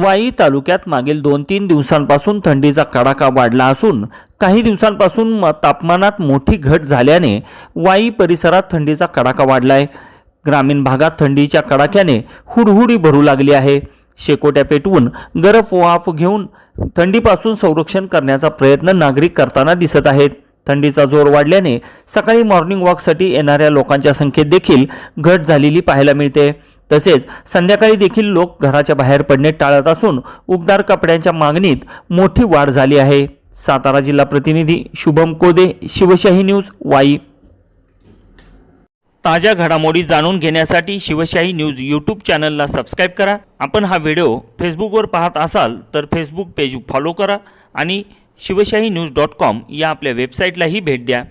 वाई तालुक्यात मागील दोन तीन दिवसांपासून थंडीचा कडाका वाढला असून काही दिवसांपासून म- तापमानात मोठी घट झाल्याने वाई परिसरात थंडीचा कडाका वाढला आहे ग्रामीण भागात थंडीच्या कडाक्याने हुडहुडी भरू लागली आहे. शेकोट्या पेटवून गरम वाफ घेऊन थंडीपासून संरक्षण करण्याचा प्रयत्न नागरिक करताना दिसत आहेत. थंडीचा जोर वाढल्याने सकाळी मॉर्निंग वॉकसाठी येणाऱ्या लोकांच्या संख्येत देखील घट झालेली पाहायला मिळते. तसेच संध्याकाळी देखील लोक घराच्या बाहेर पडणे टाळत असून उबदार कपड्यांच्या मागणीत मोठी वाढ झाली आहे. सातारा जिल्हा प्रतिनिधी शुभम कोदे शिवशाही न्यूज वाई. ताज्या घडामोडी जाणून घेण्यासाठी शिवशाही न्यूज यूट्यूब चॅनलला सबस्क्राईब करा. आपण हा व्हिडिओ फेसबुकवर पाहत असाल तर फेसबुक पेज फॉलो करा आणि शिवशाही न्यूज डॉट कॉम या आपल्या वेबसाईटलाही भेट द्या.